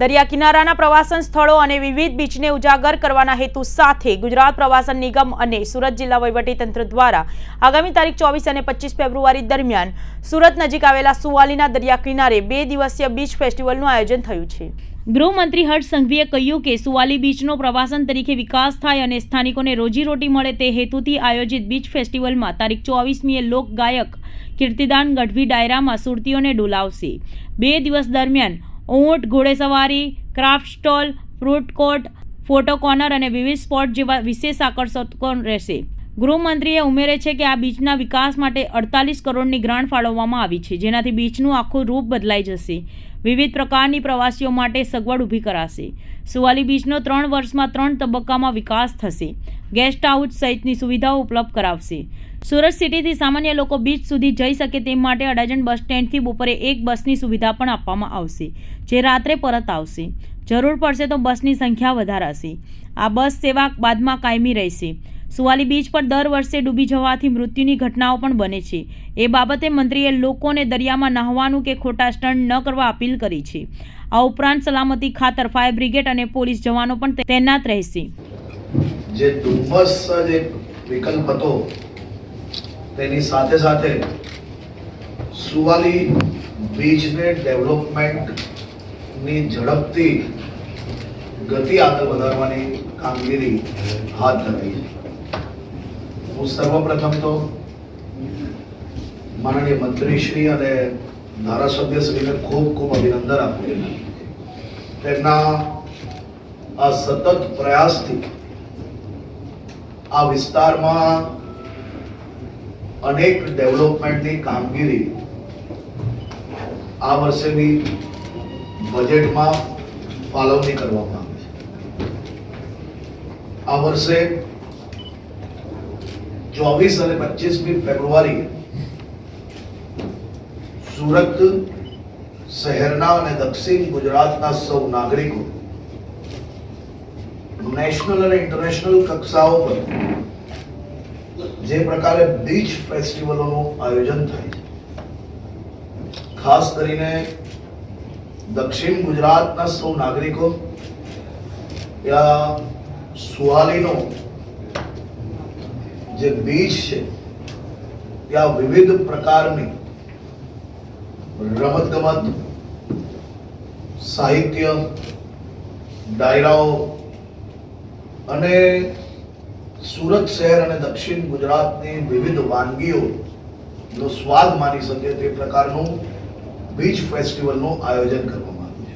દરિયા કિનારાના પ્રવાસન સ્થળો અને વિવિધ બીચને ઉજાગર કરવાના હેતુ સાથે ગુજરાત પ્રવાસન નિગમ અને સુરત જિલ્લા વહીવટીતંત્ર દ્વારા આગામી તારીખ ચોવીસ અને પચીસ ફેબ્રુઆરી દરમિયાન સુરત નજીક આવેલા સુવાલીના દરિયા કિનારે બે દિવસીય બીચ ફેસ્ટિવલનું આયોજન થયું છે. ગૃહમંત્રી હર્ષ સંઘવીએ કહ્યું કે સુવાલી બીચનો પ્રવાસન તરીકે વિકાસ થાય અને સ્થાનિકોને રોજીરોટી મળે તે હેતુથી આયોજિત બીચ ફેસ્ટિવલમાં તારીખ ચોવીસમીએ લોકગાયક કીર્તિદાન ગઢવી ડાયરામાં સુરતીઓને ડોલાવશે. બે દિવસ દરમિયાન ઊંટ, ઘોડેસવારી, craft stall, fruit court, photo corner અને વિવિધ સ્પોટ જેવા વિશેષ આકર્ષકો રહેશે. ગૃહમંત્રીએ ઉમેરે છે કે આ બીચના વિકાસ માટે અડતાલીસ કરોડની ગ્રાન્ટ ફાળવવામાં આવી છે. જેનાથી બીચનું આખું રૂપ બદલાઈ જશે. વિવિધ પ્રકારની પ્રવાસીઓ માટે સગવડ ઊભી કરાશે. સુવાલી બીચનો ત્રણ વર્ષમાં ત્રણ તબક્કામાં વિકાસ થશે. ગેસ્ટ હાઉસ સહિતની સુવિધાઓ ઉપલબ્ધ કરાવશે. સુરત સિટીથી સામાન્ય લોકો બીચ સુધી જઈ શકે તે માટે અડાજણ બસ સ્ટેન્ડથી બપોરે એક બસની સુવિધા પણ આપવામાં આવશે, જે રાત્રે પરત આવશે. જરૂર પડશે તો બસની સંખ્યા વધારાશે. આ બસ સેવા બાદમાં કાયમી રહેશે. સુવાલી બીચ પર દર વર્ષે ડૂબી જવાથી મૃત્યુની ઘટનાઓ પણ બને છે. એ બાબતે મંત્રીએ લોકોને દરિયામાં નહાવાનું કે ખોટા સ્ટન્ટ ન કરવા અપીલ કરી છે. આ ઉપરાંત સલામતી ખાતર, ફાયર બ્રિગેડ અને પોલીસ જવાનો પણ તૈનાત રહેશે. જે ડુમ્બસ જે વિકલ્પ હતો, તેની સાથે સાથે સુવાલી બીચને ડેવલપમેન્ટની ઝડપથી ગતિ આગળ વધારવાની કામગીરી હાથ ધરાઈ છે. હું સર્વપ્રથમ તો માનનીય મંત્રીશ્રી અને ધારાસભ્યશ્રીને ખૂબ ખૂબ અભિનંદન આપું તેમના આ સતત પ્રયાસથી આ વિસ્તારમાં અનેક ડેવલપમેન્ટની કામગીરી આ વર્ષે બી બજેટમાં ફાળવણી કરવામાં આવી છે. આ વર્ષે ચોવીસ અને પચીસમી ફેબ્રુઆરી સુરત શહેરના અને દક્ષિણ ગુજરાતના સૌ નાગરિકો નેશનલ અને ઇન્ટરનેશનલ કક્ષાઓ પર જે પ્રકારે બીચ ફેસ્ટિવલોનું આયોજન થાય છે ખાસ કરીને દક્ષિણ ગુજરાતના સૌ નાગરિકો ત્યાં સુહાલીનો જે બીચ છે ત્યાં વિવિધ પ્રકારની રમતગમત, સાહિત્ય, ડાયરાઓ અને સુરત શહેર અને દક્ષિણ ગુજરાતની વિવિધ વાનગીઓનો સ્વાદ માની શકે તે પ્રકારનું બીચ ફેસ્ટિવલનું આયોજન કરવામાં